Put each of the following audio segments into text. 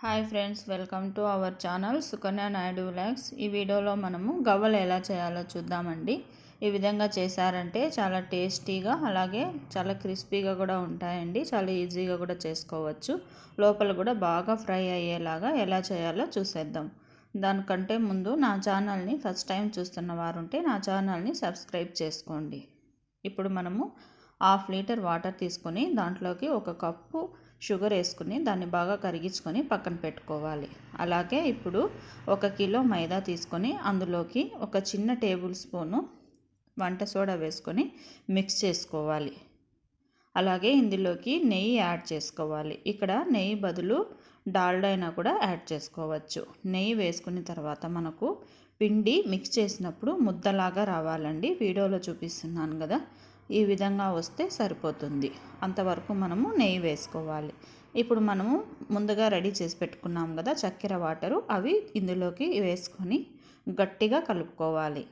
Hi friends welcome to our channel Sukanya Naidu vlogs. ఈ వీడియోలో మనము గవ్వలు ఎలా చేయాలో చూద్దామండి. ఈ విధంగా చేశారంటే చాలా టేస్టీగా అలాగే చాలా క్రిస్పీగా కూడా ఉంటాయండి. చాలా ఈజీగా కూడా చేసుకోవచ్చు. లోపల కూడా బాగా ఫ్రై అయ్యేలాగా ఎలా చేయాలో చూసేద్దాం. దానికంటే ముందు నా ఛానల్ని ఫస్ట్ టైం చూస్తున్న వారు ఉంటే నా ఛానల్ని సబ్స్క్రైబ్ చేసుకోండి. ఇప్పుడు మనము హాఫ్ లీటర్ వాటర్ తీసుకొని దాంట్లోకి ఒక కప్పు షుగర్ వేసుకుని దాన్ని బాగా కరిగించుకొని పక్కన పెట్టుకోవాలి. అలాగే ఇప్పుడు ఒక కిలో మైదా తీసుకొని అందులోకి ఒక చిన్న టేబుల్ స్పూను వంట సోడా వేసుకొని మిక్స్ చేసుకోవాలి. అలాగే ఇందులోకి నెయ్యి యాడ్ చేసుకోవాలి. ఇక్కడ నెయ్యి బదులు డాల్డా అయినా కూడా యాడ్ చేసుకోవచ్చు. నెయ్యి వేసుకున్న తర్వాత మనకు పిండి మిక్స్ చేసినప్పుడు ముద్దలాగా రావాలండి. వీడియోలో చూపిస్తున్నాను కదా. ఈ విధంగా వస్తే సరిపోతుంది. అంతవరకు మనము నెయ్యి వేసుకోవాలి. ఇప్పుడు మనము ముందుగా రెడీ చేసి పెట్టుకున్నాం కదా చక్కెర వాటరు అవి ఇందులోకి వేసుకొని గట్టిగా కలుపుకోవాలి.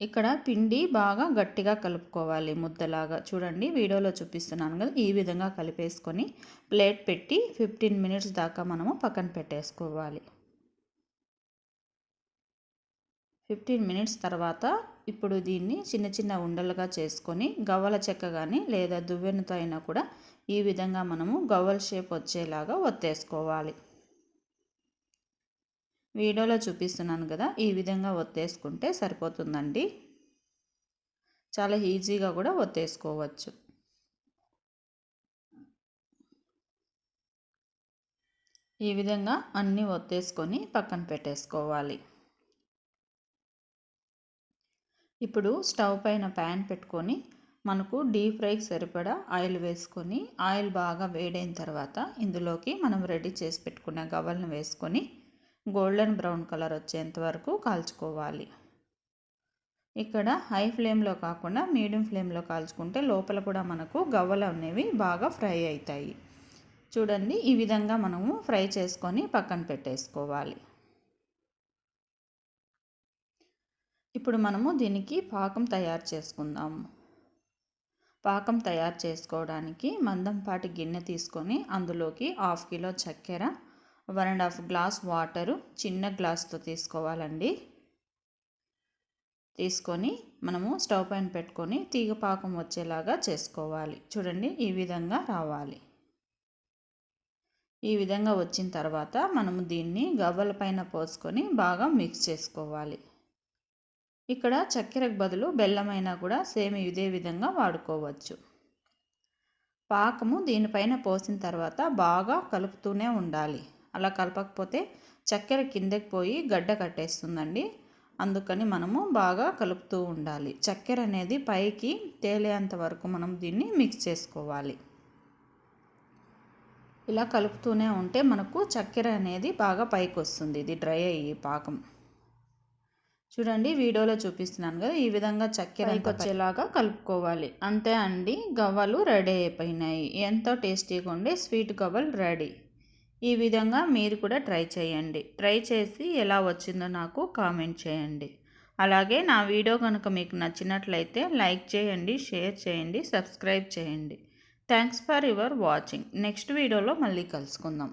ఇక్కడ పిండి బాగా గట్టిగా కలుపుకోవాలి ముద్దలాగా. చూడండి వీడియోలో చూపిస్తున్నాను కదా ఈ విధంగా కలిపేసుకొని ప్లేట్ పెట్టి ఫిఫ్టీన్ మినిట్స్ దాకా మనము పక్కన పెట్టేసుకోవాలి. ఫిఫ్టీన్ మినిట్స్ తర్వాత ఇప్పుడు దీన్ని చిన్న చిన్న ఉండలుగా చేసుకొని గవ్వల చెక్క కానీ లేదా దువ్వెనతో అయినా కూడా ఈ విధంగా మనము గవ్వల షేప్ వచ్చేలాగా ఒత్తేసుకోవాలి. వీడియోలో చూపిస్తున్నాను కదా ఈ విధంగా ఒత్తేసుకుంటే సరిపోతుందండి. చాలా ఈజీగా కూడా ఒత్తేసుకోవచ్చు. ఈ విధంగా అన్నీ ఒత్తేసుకొని పక్కన పెట్టేసుకోవాలి. ఇప్పుడు స్టవ్ పైన ప్యాన్ పెట్టుకొని మనకు డీప్ ఫ్రైకి సరిపడా ఆయిల్ వేసుకొని ఆయిల్ బాగా వేడైన తర్వాత ఇందులోకి మనం రెడీ చేసి పెట్టుకున్న గవ్వలను వేసుకొని గోల్డెన్ బ్రౌన్ కలర్ వచ్చేంత వరకు కాల్చుకోవాలి. ఇక్కడ హై ఫ్లేమ్లో కాకుండా మీడియం ఫ్లేమ్లో కాల్చుకుంటే లోపల కూడా మనకు గవ్వలు అనేవి బాగా ఫ్రై అవుతాయి. చూడండి ఈ విధంగా మనము ఫ్రై చేసుకొని పక్కన పెట్టేసుకోవాలి. ఇప్పుడు మనము దీనికి పాకం తయారు చేసుకుందాము పాకం తయారు చేసుకోవడానికి మందంపాటి గిన్నె తీసుకొని అందులోకి హాఫ్ కిలో చక్కెర one and half glass water చిన్న గ్లాస్తో తీసుకోవాలండి. తీసుకొని మనము స్టవ్ పైన పెట్టుకొని తీగ పాకం వచ్చేలాగా చేసుకోవాలి. చూడండి ఈ విధంగా రావాలి. ఈ విధంగా వచ్చిన తర్వాత మనము దీన్ని గవ్వల పైన పోసుకొని బాగా మిక్స్ చేసుకోవాలి. ఇక్కడ చక్కెరకు బదులు బెల్లమైనా కూడా సేమ్ ఇదే విధంగా వాడుకోవచ్చు. పాకము దీనిపైన పోసిన తర్వాత బాగా కలుపుతూనే ఉండాలి. అలా కలపకపోతే చక్కెర కిందకి పోయి గడ్డ కట్టేస్తుందండి. అందుకని మనము బాగా కలుపుతూ ఉండాలి. చక్కెర అనేది పైకి తేలేంత వరకు మనం దీన్ని మిక్స్ చేసుకోవాలి. ఇలా కలుపుతూనే ఉంటే మనకు చక్కెర అనేది బాగా పైకి వస్తుంది ఇది డ్రై అయ్యి పాకం. చూడండి వీడియోలో చూపిస్తున్నాను కదా ఈ విధంగా చక్కెర వచ్చేలాగా కలుపుకోవాలి. అంతే అండి గవ్వలు రెడీ అయిపోయినాయి. ఎంతో టేస్టీగా ఉండే స్వీట్ గవ్వలు రెడీ. ఈ విధంగా మీరు కూడా ట్రై చేయండి. ట్రై చేసి ఎలా వచ్చిందో నాకు కామెంట్ చేయండి. అలాగే నా వీడియో కనుక మీకు నచ్చినట్లయితే లైక్ చేయండి షేర్ చేయండి సబ్స్క్రైబ్ చేయండి. Thanks for your watching. Next వీడియోలో మళ్ళీ కలుసుకుందాం.